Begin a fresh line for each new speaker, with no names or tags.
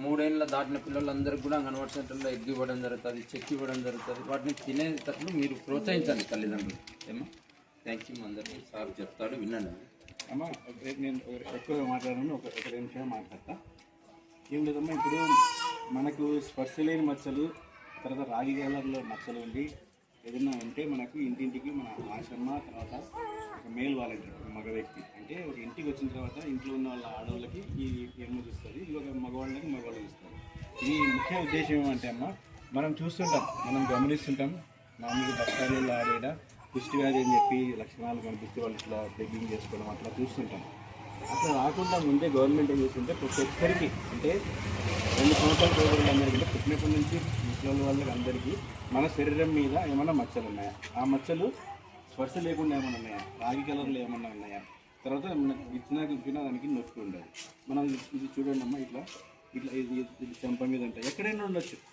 మూడేళ్ళ దాటిన పిల్లలందరికీ కూడా అంగన్వాడీ సెంటర్లో ఎగ్ ఇవ్వడం జరుగుతుంది చెక్ ఇవ్వడం జరుగుతుంది. వాటిని తినేటప్పుడు మీరు ప్రోత్సహించండి తల్లిదండ్రులు. ఏమా థ్యాంక్ యూ అందరికీ సార్ చెప్తాడు వినండి
అమ్మ ఒక- నేను ఒక- ఎక్కువ మాట్లాడను ఒక ఒక రెండు నిమిషాలు మాట్లాడతా. ఏం లేదమ్మా ఇప్పుడు మనకు స్పర్శ లేని మచ్చలు తర్వాత రాగి గేలర్లో మచ్చలు ఉండి ఏదైనా ఉంటే మనకు ఇంటింటికి మన ఆశమ్మ తర్వాత ఒక మేల్ వాలంటీర్ ఒక మగ వ్యక్తి. అంటే ఒక ఇంటికి వచ్చిన తర్వాత ఇంట్లో ఉన్న వాళ్ళ ఆడవాళ్ళకి ఈ ఎరుము చూస్తుంది. ఇంకొక మగవాళ్ళకి మగవాళ్ళకి ఇస్తుంది ఈ ముఖ్య ఉద్దేశం ఏమంటే అమ్మ మనం చూస్తుంటాం మనం గమనిస్తుంటాం మామూలుగా బస్తాలు ఆడేట కుష్టి వ్యాధి అని చెప్పి లక్షణాలు కనిపిస్తే వాళ్ళు ఇట్లా బెగ్గింగ్ చేసుకోవడం అట్లా చూస్తుంటాం. అట్లా రాకుండా ముందే గవర్నమెంట్ ఏం చేస్తుంటే ప్రతి ఒక్కరికి అంటే రెండు సంవత్సరాల పిల్లలందరికీ పుట్టినప్పటి నుంచి ముసలి వాళ్ళకి అందరికీ మన శరీరం మీద ఏమైనా మచ్చలు ఉన్నాయా? ఆ మచ్చలు స్పర్శ లేకుండా ఏమైనా ఉన్నాయా? రాగి కలర్లు ఏమైనా ఉన్నాయా? తర్వాత మనకి ఇచ్చిన ఇచ్చిన దానికి నొప్పి ఉండదు. మనం ఇది- ఇది చూడండి అమ్మా ఇట్లా ఇట్లా ఇది చెంప మీద ఉంటాయి. ఎక్కడైనా ఉండొచ్చు.